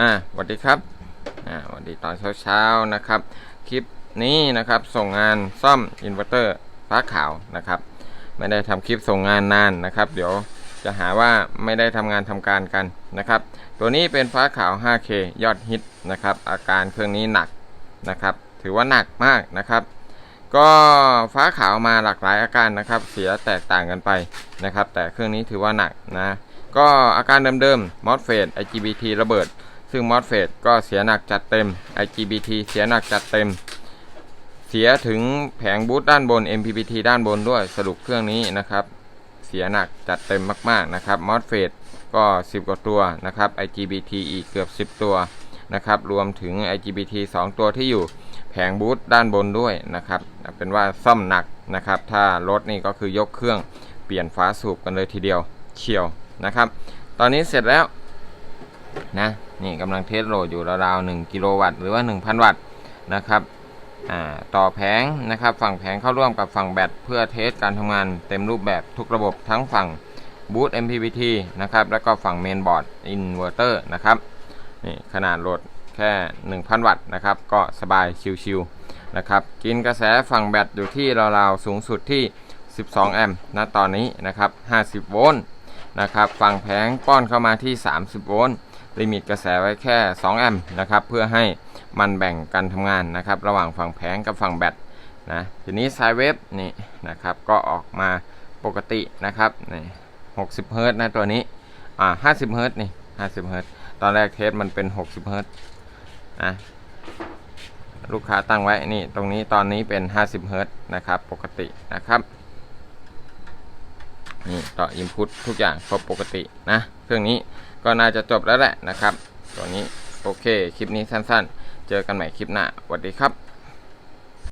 อ่าสวัสดีครับอ่าสวัสดีตอนเช้าๆนะครับ คลิปนี้นะครับส่งงานซ่อมอินเวอร์เตอร์ฟ้าขาวนะครับ ไม่ได้ทำคลิปส่งงานนานนะครับ เดี๋ยวจะหาว่าไม่ได้ทำงานทำการกันนะครับ ตัวนี้เป็นฟ้าขาว 5K ยอดฮิตนะครับ อาการเครื่องนี้หนักนะครับ ถือว่าหนักมากนะครับ ก็ฟ้าขาวมาหลากหลายอาการนะครับ เสียแตกต่างกันไปนะครับ แต่เครื่องนี้ถือว่าหนักนะก็อาการเดิมๆ MOSFET IGBT ระเบิด ซึ่ง MOSFET ก็เสียหนักจัดเต็ม IGBT เสียหนักจัดเต็ม เสียถึงแผงบูตด้านบน MPPT ด้านบนด้วยสรุปเครื่องนี้นะครับ เสียหนักจัดเต็มมากๆนะครับ MOSFET ก็ 10 กว่าตัวนะครับ IGBT อีกเกือบ 10 ตัวนะครับ รวมถึง IGBT 2 ตัวที่อยู่แผงบูตด้านบนด้วยนะครับ เป็นว่าซ่อมหนักนะครับ ถ้ารถนี่ก็คือยกเครื่องเปลี่ยนฟ้าสูบกันเลยทีเดียวเชียวนะครับ ตอนนี้เสร็จแล้วนะ นี่กำลังเทสโหลดอยู่ราวๆ1กิโลวัตต์หรือว่า 1,000 วัตต์นะครับต่อแผงนะครับ ฝั่งแผงเข้าร่วมกับฝั่งแบตเพื่อเทสการทำงานเต็มรูปแบบทุกระบบทั้งฝั่งบูต MPPT นะครับ แล้วก็ฝั่งเมนบอร์ดอินเวอร์เตอร์นะครับนี่ขนาดโหลดแค่ 1,000 วัตต์นะครับ ก็สบายชิวๆนะครับ กินกระแสฝั่งแบตอยู่ที่ราวๆสูงสุดที่ 12 แอมป์ณตอนนี้นะครับ 50 โวลต์นะครับ ฝั่งแผงป้อนเข้ามาที่ 30 โวลต์ ลิมิตกระแสไว้แค่ 2 แอมป์นะครับ เพื่อให้มันแบ่งกันทำงานนะครับ ระหว่างฝั่งแผงกับฝั่งแบตนะทีนี้สายเวฟนี่นะครับก็ออกมาปกตินะครับนี่60เฮิร์ตนะตัวนี้อ่า50เฮิร์ตนี่50เฮิร์ตตอนแรกเทสมันเป็น60เฮิร์ตนะลูกค้าตั้งไว้นี่ตรงนี้ตอนนี้เป็น50เฮิร์ตนะครับปกตินะครับ นี่ต่อ input ทุกอย่างครบปกตินะ เครื่องนี้ก็น่าจะจบแล้วแหละนะครับ ตัวนี้โอเค คลิปนี้สั้นๆ เจอกันใหม่คลิปหน้าสวัสดีครับ